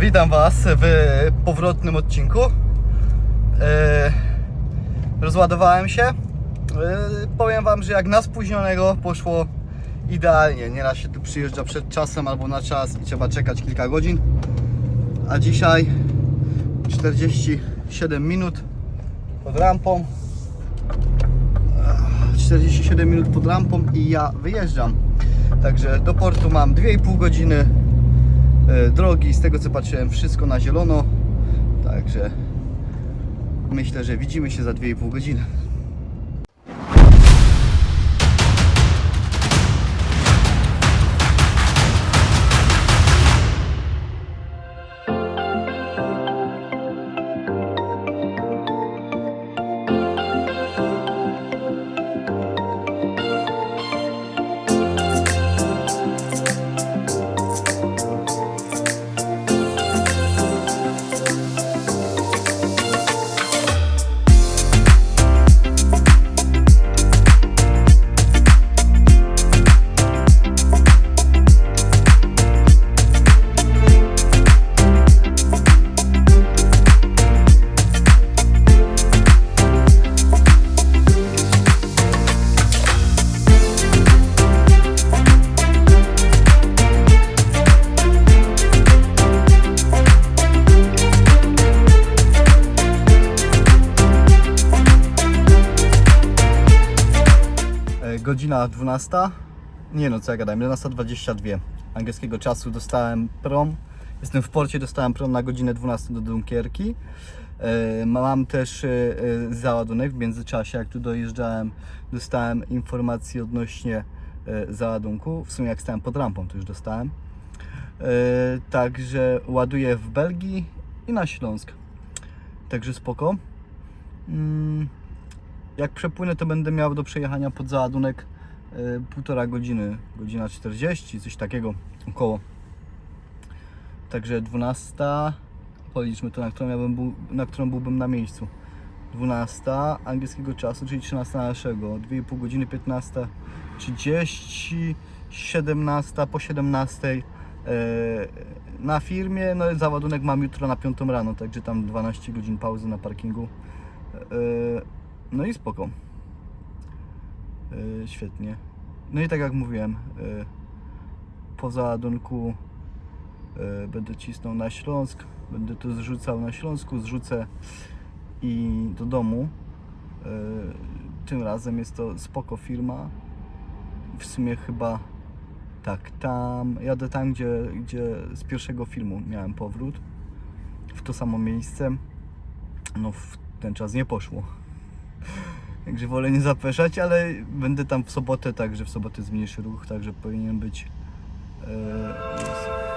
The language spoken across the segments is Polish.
Witam Was w powrotnym odcinku. E, Rozładowałem się. E, Powiem Wam, że jak na spóźnionego poszło idealnie. Nieraz się tu przyjeżdża przed czasem albo na czas i trzeba czekać kilka godzin. A dzisiaj 47 minut pod rampą. 47 minut pod rampą i ja wyjeżdżam. Także do portu mam 2,5 godziny e, drogi. Z tego co patrzyłem, wszystko na zielono. Także myślę, że widzimy się za 2,5 godziny. Godzina 12. Nie no, co ja gadam, 11.22 angielskiego czasu dostałem prom. Jestem w porcie, dostałem prom na godzinę 12 do Dunkierki. E, Mam też e, e, załadunek w międzyczasie, jak tu dojeżdżałem, dostałem informacje odnośnie załadunku. W sumie jak stałem pod rampą, to już dostałem. Także ładuję w Belgii i na Śląsk. Także spoko. Jak przepłynę, to będę miał do przejechania pod załadunek e, półtora godziny, godzina 40, coś takiego około. Także 12, policzmy to, na którą, ja bym na którą byłbym na miejscu. 12 angielskiego czasu, czyli 13 naszego, 2,5 godziny 15, 30, 17 po 17 e, na firmie, no i załadunek mam jutro na 5 rano, także tam 12 godzin pauzy na parkingu. No i spoko. Yy, świetnie. No i tak jak mówiłem, yy, po załadunku yy, będę cisnął na Śląsk, będę to zrzucał na Śląsku, zrzucę i do domu. Yy, tym razem jest to spoko firma. W sumie chyba tak, tam jadę tam, gdzie, gdzie z pierwszego filmu miałem powrót. W to samo miejsce. No w ten czas nie poszło. Także wolę nie zapeszać, ale będę tam w sobotę, także w sobotę jest mniejszy ruch, także powinien być. E,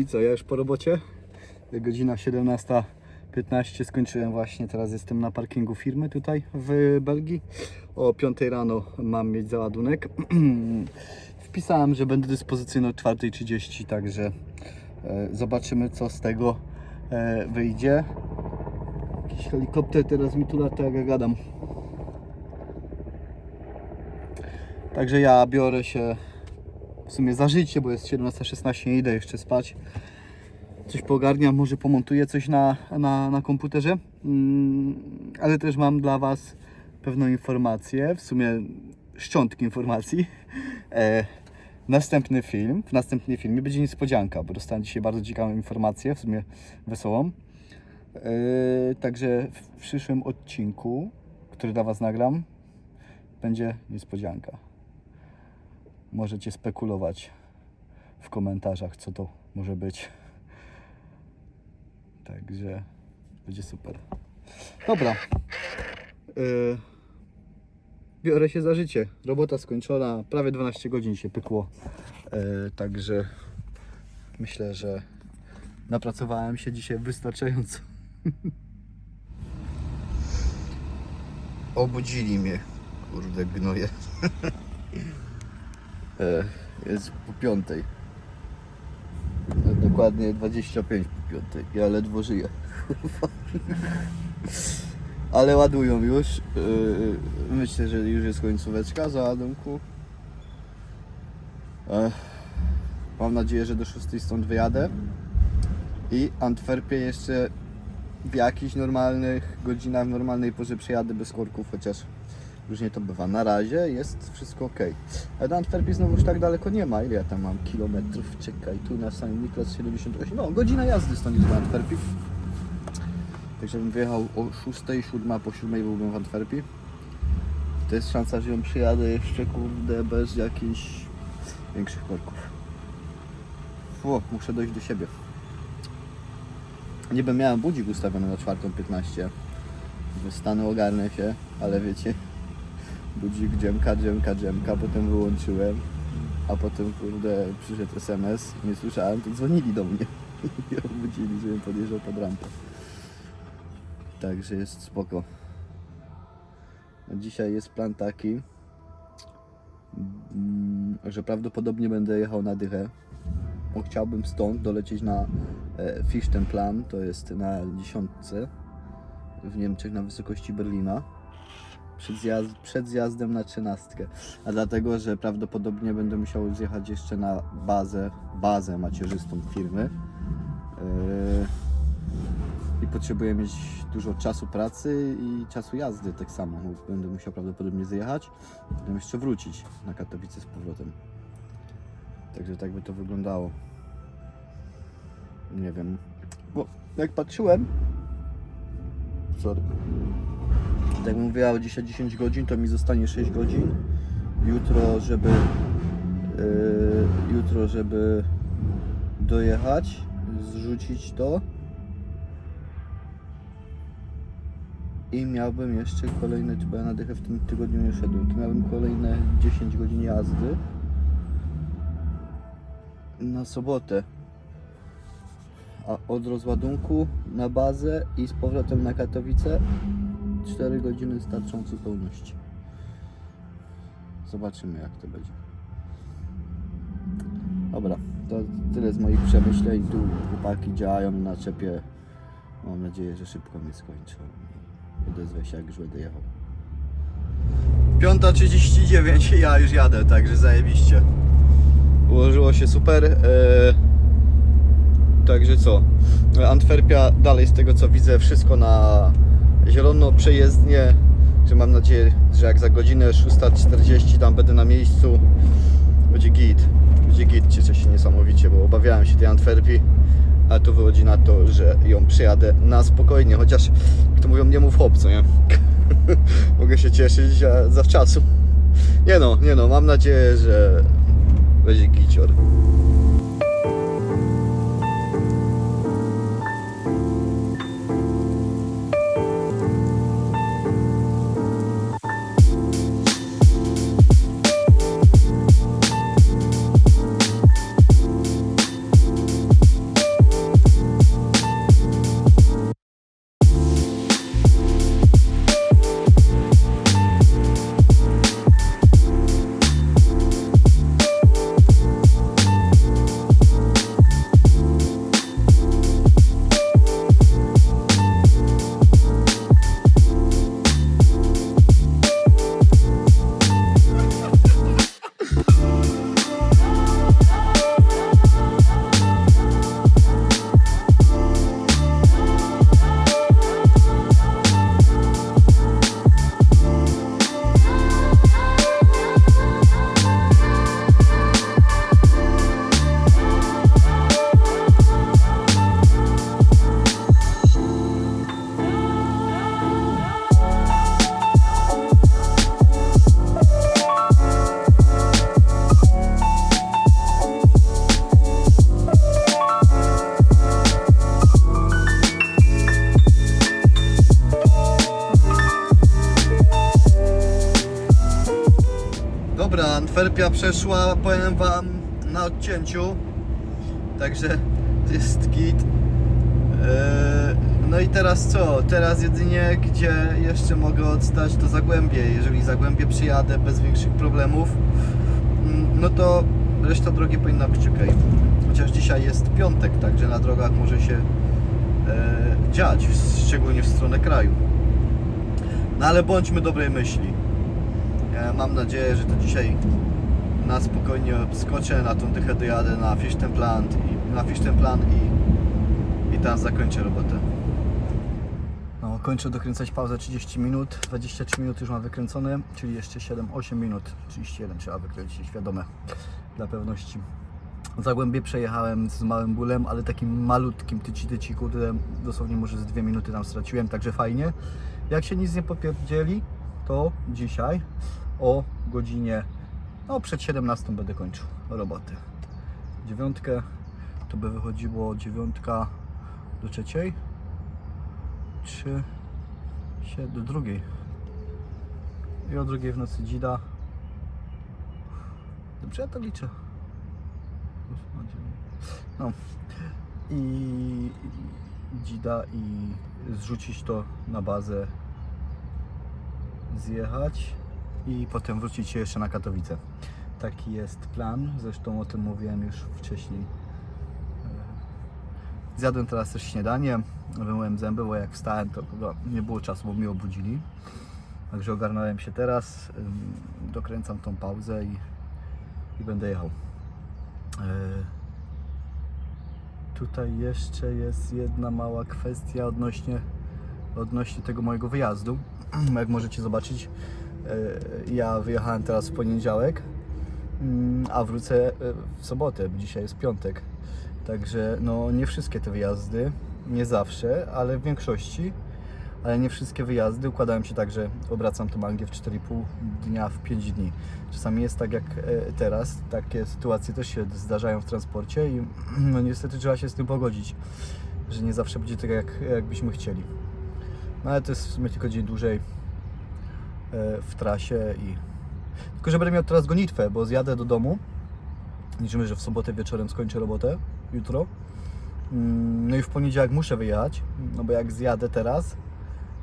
i co, ja już po robocie. Godzina 17.15 skończyłem właśnie, teraz jestem na parkingu firmy tutaj w Belgii. O 5 rano mam mieć załadunek. Wpisałem, że będę dyspozycyjny o 4.30, także e, zobaczymy co z tego e, wyjdzie. Jakiś helikopter teraz mi tu lata, jak ja gadam. Także ja biorę się w sumie za życie, bo jest 17.16, nie idę jeszcze spać. Coś pogarniam, może pomontuję coś na, na, na komputerze. Mm, ale też mam dla Was pewną informację, w sumie szczątki informacji. E, następny film, w następnym filmie będzie niespodzianka, bo dostałem dzisiaj bardzo ciekawą informację, w sumie wesołą. E, także w przyszłym odcinku, który dla Was nagram, będzie niespodzianka. Możecie spekulować w komentarzach, co to może być. Także będzie super. Dobra. Yy, biorę się za życie. Robota skończona. Prawie 12 godzin się pykło. Yy, także myślę, że napracowałem się dzisiaj wystarczająco. Obudzili mnie, kurde gnoje. E, Jest po piątej. Dokładnie 25 po piątej. Ja ledwo żyję. Ale ładują już. E, Myślę, że już jest końcóweczka za ładunku. E, Mam nadzieję, że do 6 stąd wyjadę. I Antwerpię jeszcze w jakichś normalnych godzinach, w normalnej porze przejadę bez korków, chociaż różnie to bywa. Na razie jest wszystko ok. Ale do Antwerpii znowu już tak daleko nie ma. Ile ja tam mam kilometrów? Czekaj, tu na St. Niklas 78. No, godzina jazdy stąd jest do Antwerpii. Także bym wyjechał o 6, 7, a po 7 byłbym w Antwerpii. To jest szansa, że ją przyjadę jeszcze kurde bez jakichś większych korków. Fu, muszę dojść do siebie. Niby miałem budzik ustawiony na 4.15. Wystanę, ogarnę się, ale wiecie, budzik drzemka, drzemka, drzemka, potem wyłączyłem, a potem kurde przyszedł SMS, nie słyszałem, to dzwonili do mnie i obudzili, żebym podjeżdżał pod rampę. Także jest spoko. Dzisiaj jest plan taki, mm, że prawdopodobnie będę jechał na dychę, bo chciałbym stąd dolecieć na e, Fichtemplan, to jest na dziesiątce w Niemczech na wysokości Berlina. Przed, zjazd, przed zjazdem na trzynastkę. A dlatego, że prawdopodobnie będę musiał zjechać jeszcze na bazę, bazę macierzystą firmy. Yy, I potrzebuję mieć dużo czasu pracy i czasu jazdy tak samo. bo Będę musiał prawdopodobnie zjechać, potem jeszcze wrócić na Katowice z powrotem. Także tak by to wyglądało. Nie wiem. Bo jak patrzyłem. Sorry. Tak mówiła dzisiaj 10 godzin, to mi zostanie 6 godzin. Jutro, żeby. Yy, jutro, żeby dojechać, zrzucić to. I miałbym jeszcze kolejne, bo ja na dychę w tym tygodniu nie szedłem, to miałbym kolejne 10 godzin jazdy na sobotę. A od rozładunku na bazę i z powrotem na Katowice 4 godziny starczą w zupełności. Zobaczymy jak to będzie. Dobra, to tyle z moich przemyśleń. Tu chłopaki działają na czepie. Mam nadzieję, że szybko mnie skończą. Odezwę się jak już będę jechał. 5.39 ja już jadę, także zajebiście. Ułożyło się super. e, Także co? Antwerpia dalej z tego co widzę wszystko na zielono przejezdnie. Że mam nadzieję, że jak za godzinę 6.40 tam będę na miejscu. Będzie git. Będzie git, cieszę się niesamowicie, bo obawiałem się tej Antwerpii. A tu wychodzi na to, że ją przejadę na spokojnie, chociaż jak to mówią, nie mów hop, co nie? Mogę się cieszyć zawczasu. Nie no, nie no, mam nadzieję, że będzie gicior. Przeszła, powiem Wam, na odcięciu. Także jest git. Eee, No i teraz co? Teraz jedynie gdzie jeszcze mogę odstać to Zagłębie. Jeżeli Zagłębie przyjadę bez większych problemów, mm, no to reszta drogi powinna być ok. Chociaż dzisiaj jest piątek, także na drogach może się e, dziać, szczególnie w stronę kraju. No ale bądźmy dobrej myśli. Mam nadzieję, że to dzisiaj na spokojnie skoczę, na tą dychę dojadę na Fichtemplant i na Fichtemplan i, i tam zakończę robotę. No, kończę dokręcać pauzę 30 minut, 23 minut już mam wykręcone, czyli jeszcze 7-8 minut, 31 trzeba wykręcić, świadome, dla pewności. Zagłębie przejechałem z małym bólem, ale takim malutkim tyci tyci, kurde, dosłownie może z dwie minuty tam straciłem, także fajnie. Jak się nic nie popierdzieli, to dzisiaj o godzinie, no przed 17 będę kończył roboty. Dziewiątkę, to by wychodziło dziewiątka do trzeciej, trzy, się do drugiej. I o drugiej w nocy dzida. Dobrze ja to liczę. No. I i dzida i zrzucić to na bazę, zjechać i potem wrócić jeszcze na Katowice. Taki jest plan, zresztą o tym mówiłem już wcześniej. E, Zjadłem teraz też śniadanie, wymyłem zęby, bo jak wstałem to nie było czasu, bo mnie obudzili. Także ogarnąłem się teraz, dokręcam tą pauzę i, i będę jechał. E, Tutaj jeszcze jest jedna mała kwestia odnośnie, odnośnie tego mojego wyjazdu. Jak możecie zobaczyć, ja wyjechałem teraz w poniedziałek, mm, a wrócę e, w sobotę, bo dzisiaj jest piątek. Także no nie wszystkie te wyjazdy, nie zawsze, ale w większości, ale nie wszystkie wyjazdy układają się tak, że obracam tą Anglię w 4,5 dnia w 5 dni. Czasami jest tak jak e, teraz, takie sytuacje też się zdarzają w transporcie i no niestety trzeba się z tym pogodzić, że nie zawsze będzie tak jak, jakbyśmy chcieli. No ale to jest w sumie tylko dzień dłużej e, w trasie i... Tylko, że będę miał teraz gonitwę, bo zjadę do domu. Liczymy, że w sobotę wieczorem skończę robotę, jutro. Mm, No i w poniedziałek muszę wyjechać, no bo jak zjadę teraz,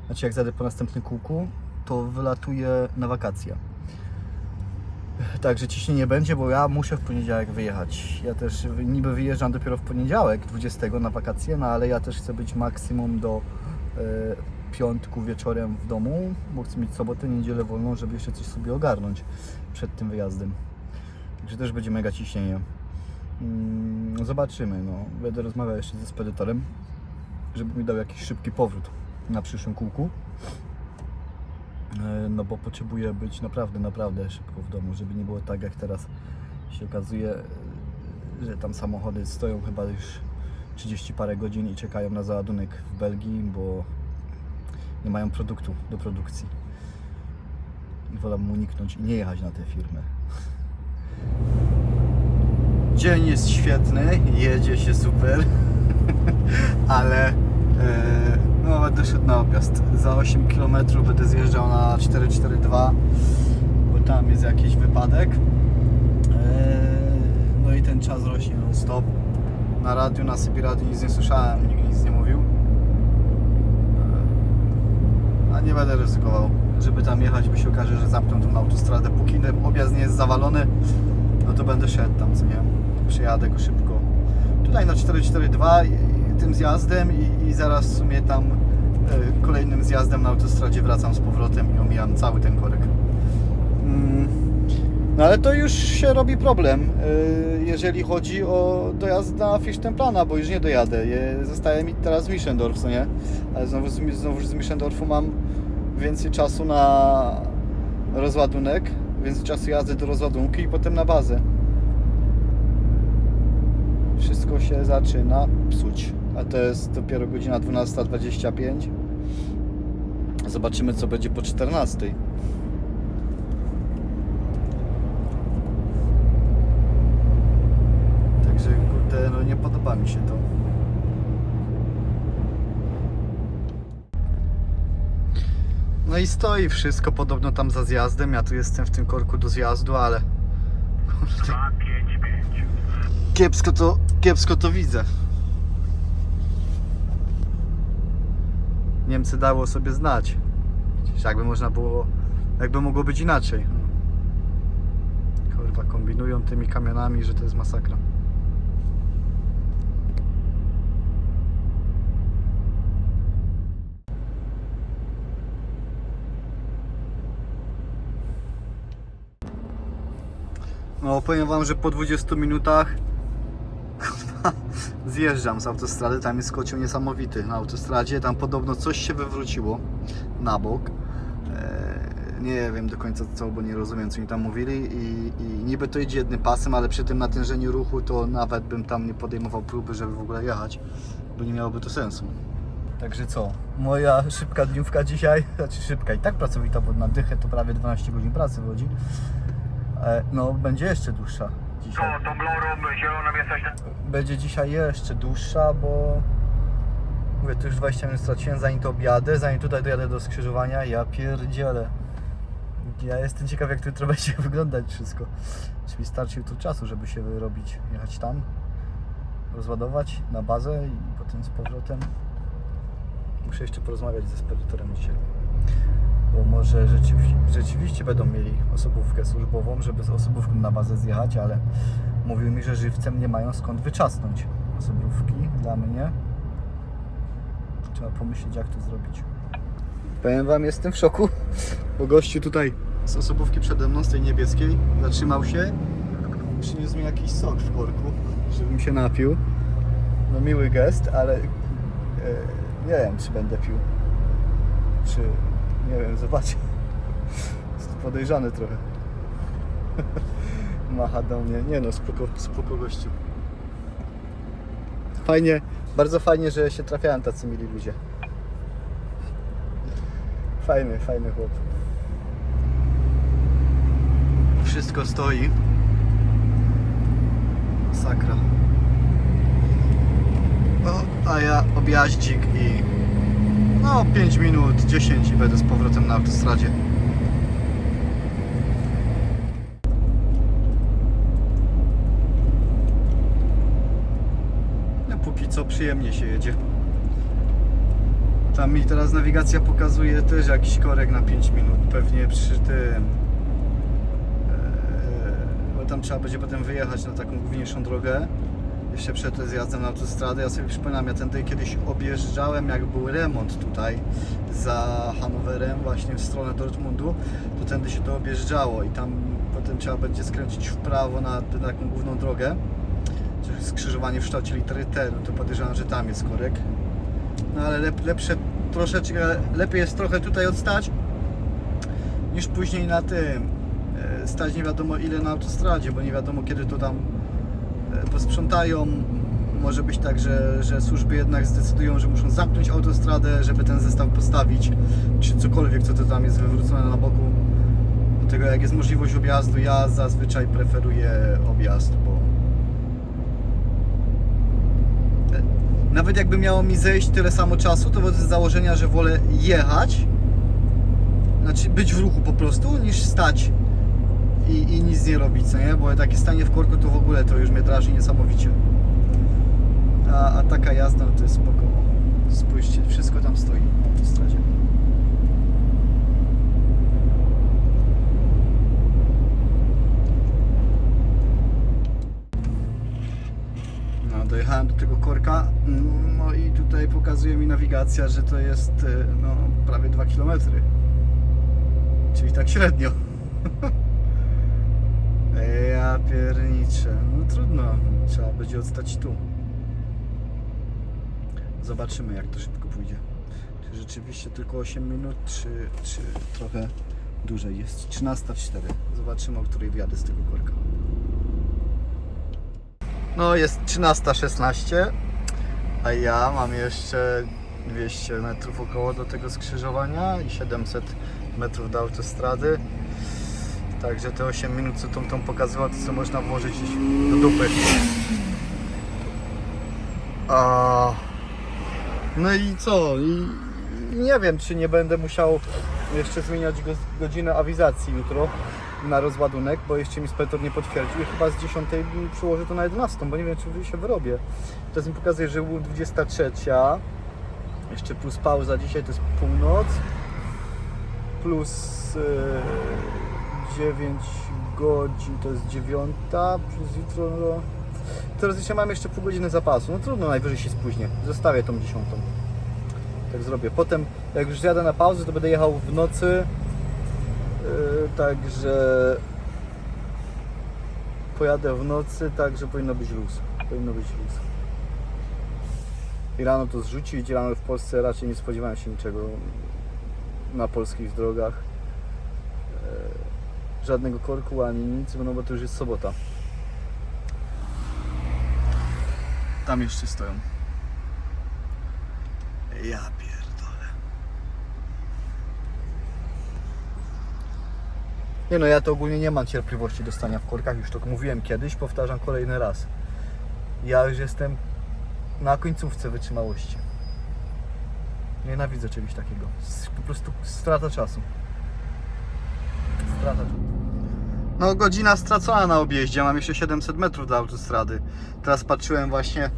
znaczy jak zjadę po następnym kółku, to wylatuję na wakacje. Także ciśnienie będzie, bo ja muszę w poniedziałek wyjechać. Ja też niby wyjeżdżam dopiero w poniedziałek, 20 na wakacje, no ale ja też chcę być maksimum do e, piątku wieczorem w domu, bo chcę mieć sobotę, niedzielę wolną, żeby jeszcze coś sobie ogarnąć przed tym wyjazdem. Także też będzie mega ciśnienie. Mm, Zobaczymy, no. Będę rozmawiał jeszcze ze spedytorem, żeby mi dał jakiś szybki powrót na przyszłym kółku. E, No bo potrzebuję być naprawdę, naprawdę szybko w domu, żeby nie było tak jak teraz się okazuje, e, że tam samochody stoją chyba już 30 parę godzin i czekają na załadunek w Belgii, bo nie mają produktu do produkcji. I mu uniknąć i nie jechać na te firmy. Dzień jest świetny, jedzie się super, ale e, no, będę szedł na objazd. Za 8 km będę zjeżdżał na 442, bo tam jest jakiś wypadek. E, no i ten czas rośnie non stop. Na radiu, na radiu nic nie słyszałem, nikt nic nie mówił. E, a nie będę ryzykował, żeby tam jechać, bo się okaże, że zamkną tą autostradę. Póki objazd nie jest zawalony, no to będę szedł tam, co nie? Przyjadę go szybko. Tutaj na 442 i- i tym zjazdem i, i zaraz w sumie tam e, kolejnym zjazdem na autostradzie wracam z powrotem i omijam cały ten korek. Mm, No ale to już się robi problem, e, jeżeli chodzi o dojazd na Fichtenplana, bo już nie dojadę. Je- Zostaje mi teraz Mischendorf, co nie? Ale znowu, znowu z Mischendorfu mam więcej czasu na rozładunek, więcej czasu jazdy do rozładunku i potem na bazę. Wszystko się zaczyna psuć. A to jest dopiero godzina 12.25. Zobaczymy co będzie po 14. Także kurde, no nie podoba mi się to. No i stoi wszystko podobno tam za zjazdem. Ja tu jestem w tym korku do zjazdu, ale 255. Kiepsko to, kiepsko to widzę. Niemcy dało sobie znać. Jakby można było, jakby mogło być inaczej. Kurwa, kombinują tymi kamionami, że to jest masakra. No, powiem wam, że po 20 minutach zjeżdżam z autostrady, tam jest kocioł niesamowity na autostradzie, tam podobno coś się wywróciło na bok. Eee, Nie wiem do końca co, bo nie rozumiem co oni tam mówili i, i niby to idzie jednym pasem, ale przy tym natężeniu ruchu to nawet bym tam nie podejmował próby, żeby w ogóle jechać, bo nie miałoby to sensu. Także co, moja szybka dniówka dzisiaj, znaczy szybka i tak pracowita, bo na dychę to prawie 12 godzin pracy wchodzi. E, No, będzie jeszcze dłuższa dzisiaj. To, tą blorą zieloną jesteś będzie dzisiaj jeszcze dłuższa, bo mówię, tu już 20 minut straciłem, zanim to objadę, zanim tutaj dojadę do skrzyżowania, ja pierdzielę. Ja jestem ciekaw, jak to jutro będzie wyglądać wszystko. Czy mi starczy jutro czasu, żeby się wyrobić, jechać tam, rozładować na bazę i potem z powrotem. Muszę jeszcze porozmawiać ze spedytorem dzisiaj. Bo może rzeczywiście, rzeczywiście będą mieli osobówkę służbową, żeby z osobówką na bazę zjechać, ale mówił mi, że żywcem nie mają skąd wyczasnąć osobówki dla mnie. Trzeba pomyśleć, jak to zrobić. Powiem wam, jestem w szoku, bo gościu tutaj z osobówki przede mną, z tej niebieskiej, zatrzymał się, przyniósł mi jakiś sok w korku, żebym się napił. No miły gest, ale e, nie wiem, czy będę pił. Czy, nie wiem, zobaczę. Jest podejrzany trochę. Macha do mnie. Nie no, spoko, spoko gościu. Fajnie, bardzo fajnie, że się trafiają tacy mili ludzie. Fajny, fajny chłop. Wszystko stoi. Sakra. O, a ja objaździk i no 5 minut, 10 i będę z powrotem na autostradzie. No póki co przyjemnie się jedzie. Tam mi teraz nawigacja pokazuje też jakiś korek na 5 minut, pewnie przy tym. Eee, bo tam trzeba będzie potem wyjechać na taką główniejszą drogę. Jeszcze przed zjazdem na autostradę. Ja sobie przypominam, ja tędy kiedyś objeżdżałem, jak był remont tutaj za Hanowerem, właśnie w stronę Dortmundu, to tędy się to objeżdżało i tam potem trzeba będzie skręcić w prawo na tę taką główną drogę. Skrzyżowanie w kształcie litery T, no to podejrzewam, że tam jest korek. No ale lep, lepsze, troszeczkę lepiej jest trochę tutaj odstać niż później na tym e, stać nie wiadomo ile na autostradzie, bo nie wiadomo kiedy to tam posprzątają. Może być tak, że, że służby jednak zdecydują, że muszą zamknąć autostradę, żeby ten zestaw postawić, czy cokolwiek, co to tam jest wywrócone na boku. Dlatego jak jest możliwość objazdu, ja zazwyczaj preferuję objazd, bo Nawet jakby miało mi zejść tyle samo czasu, to wobec założenia, że wolę jechać, znaczy być w ruchu po prostu, niż stać i, i nic nie robić, co nie? Bo takie stanie w korku to w ogóle to już mnie drażni niesamowicie. A, a taka jazda no to jest spoko. Spójrzcie, wszystko tam stoi na autostradzie. No, dojechałem do tego korka, no i tutaj pokazuje mi nawigacja, że to jest e, no, prawie 2 km. Czyli tak średnio. Ja pierniczę. No trudno, trzeba będzie odstać tu. Zobaczymy jak to szybko pójdzie. Czy rzeczywiście tylko 8 minut, czy, czy trochę dłużej jest. 13.04. Zobaczymy o której wjadę z tego korka. No jest 13.16, a ja mam jeszcze 200 metrów około do tego skrzyżowania i 700 metrów do autostrady. Także te 8 minut, co tą, tą to co można włożyć do dupy. A... No i co? I nie wiem, czy nie będę musiał jeszcze zmieniać go, godzinę awizacji jutro na rozładunek, bo jeszcze mi speletor nie potwierdził i chyba z 10 przyłożę to na 11, bo nie wiem czy się wyrobię. Teraz mi pokazuje, że był 23, jeszcze plus pauza dzisiaj to jest północ, plus yy, 9 godzin to jest 9, plus jutro no, Teraz jeszcze mam jeszcze pół godziny zapasu. No trudno, najwyżej się spóźnię. Zostawię tą dziesiątą. Tak zrobię. Potem, jak już zjadę na pauzę, to będę jechał w nocy. Yy, także pojadę w nocy, także powinno być luz. Powinno być luz. I rano to zrzucić. Rano w Polsce raczej nie spodziewałem się niczego na polskich drogach. Żadnego korku ani nic, no bo to już jest sobota. Tam jeszcze stoją. Ja pierdolę. Nie no, ja to ogólnie nie mam cierpliwości do stania w korkach, już to mówiłem kiedyś, powtarzam kolejny raz. Ja już jestem na końcówce wytrzymałości. Nienawidzę czegoś takiego. Po prostu strata czasu. Strata czasu. No godzina stracona na objeździe, mam jeszcze 700 metrów do autostrady. Teraz patrzyłem właśnie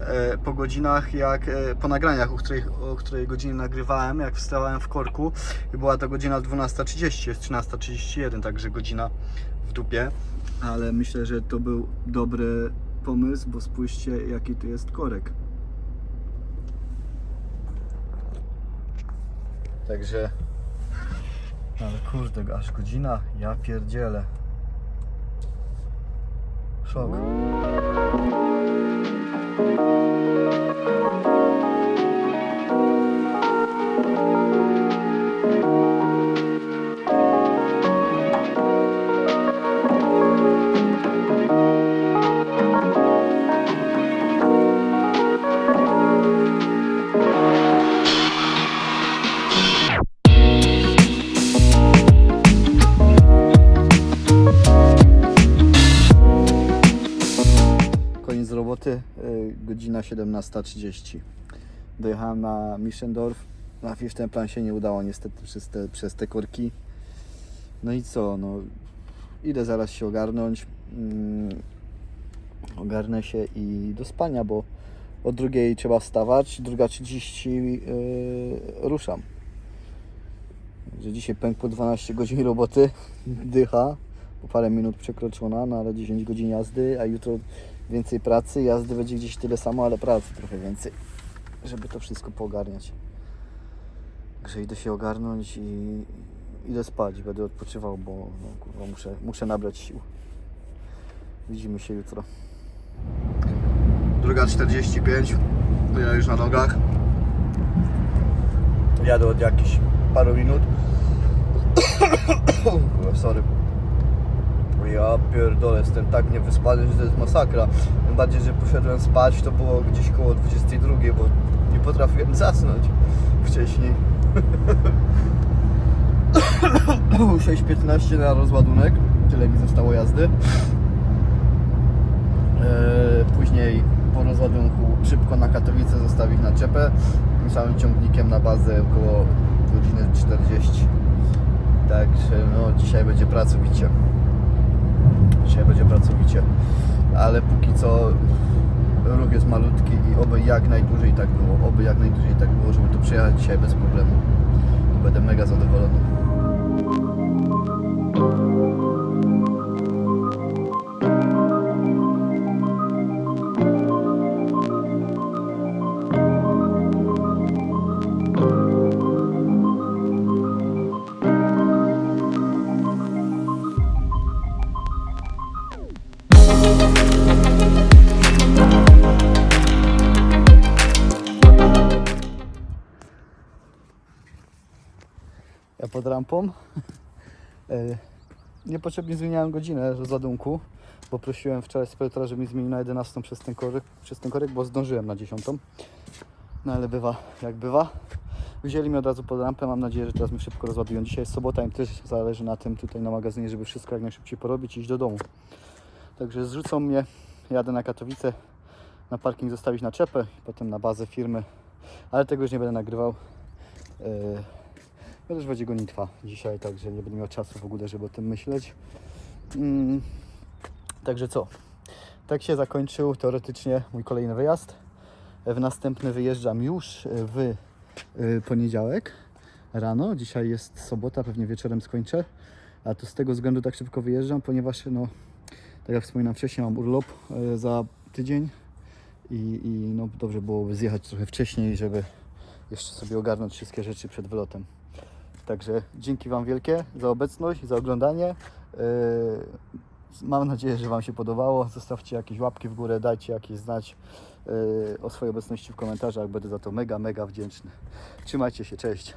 e, po godzinach, jak e, po nagraniach, o której, o której godzinie nagrywałem, jak wstawałem w korku i była to godzina 12.30, jest 13.31, także godzina w dupie. Ale myślę, że to był dobry pomysł, bo spójrzcie jaki tu jest korek. Także... Ale kurde, aż godzina, ja pierdzielę. Szok. Godzina 17.30. Dojechałem na Mischendorf. Na Fichtenplan się nie udało niestety przez te, przez te korki. No i co, no idę zaraz się ogarnąć. Mm, ogarnę się i do spania, bo o drugiej trzeba wstawać, druga 30 yy, ruszam. Że dzisiaj pękło 12 godzin roboty, dycha, po parę minut przekroczona, no ale 10 godzin jazdy, a jutro więcej pracy, jazdy będzie gdzieś tyle samo, ale pracy trochę więcej, żeby to wszystko poogarniać. Także idę się ogarnąć i idę spać, będę odpoczywał, bo no, kurwa, muszę, muszę nabrać sił. Widzimy się jutro. Druga 45, ja już na nogach. Jadę od jakichś paru minut. Sorry. Ja pierdolę, jestem tak niewyspany, że to jest masakra. Tym bardziej, że poszedłem spać, to było gdzieś koło 22, bo nie potrafiłem zasnąć wcześniej. 6.15 na rozładunek, tyle mi zostało jazdy. Eee, Później po rozładunku szybko na Katowice zostawić na czepę. Tym samym ciągnikiem na bazę około godziny 40. Także no dzisiaj będzie pracowicie. Dzisiaj będzie pracowicie. Ale póki co ruch jest malutki i oby jak najdłużej tak było. Oby jak najdłużej tak było, żeby tu przyjechać dzisiaj bez problemu. Będę mega zadowolony. Rampą. E, Niepotrzebnie zmieniałem godzinę rozładunku, bo prosiłem wczoraj speditora, żeby mi zmienił na 11 przez ten korek, przez ten korek bo zdążyłem na 10. No ale bywa jak bywa. Wzięli mnie od razu pod rampę, mam nadzieję, że teraz mi szybko rozładują. Dzisiaj jest sobota, im też zależy na tym tutaj na magazynie, żeby wszystko jak najszybciej porobić i iść do domu. Także zrzucą mnie, jadę na Katowice, na parking zostawić na czepę, potem na bazę firmy, ale tego już nie będę nagrywał. E, Chociaż będzie gonitwa dzisiaj, także nie będę miał czasu w ogóle, żeby o tym myśleć. Mm, także co? Tak się zakończył teoretycznie mój kolejny wyjazd. W następny wyjeżdżam już w y, poniedziałek rano. Dzisiaj jest sobota, pewnie wieczorem skończę. A to z tego względu tak szybko wyjeżdżam, ponieważ no, tak jak wspominałem wcześniej, mam urlop y, za tydzień i, i no, dobrze byłoby zjechać trochę wcześniej, żeby jeszcze sobie ogarnąć wszystkie rzeczy przed wylotem. Także dzięki Wam wielkie za obecność, za oglądanie. Yy, Mam nadzieję, że Wam się podobało. Zostawcie jakieś łapki w górę, dajcie jakieś znać yy, o swojej obecności w komentarzach. Będę za to mega, mega wdzięczny. Trzymajcie się, cześć.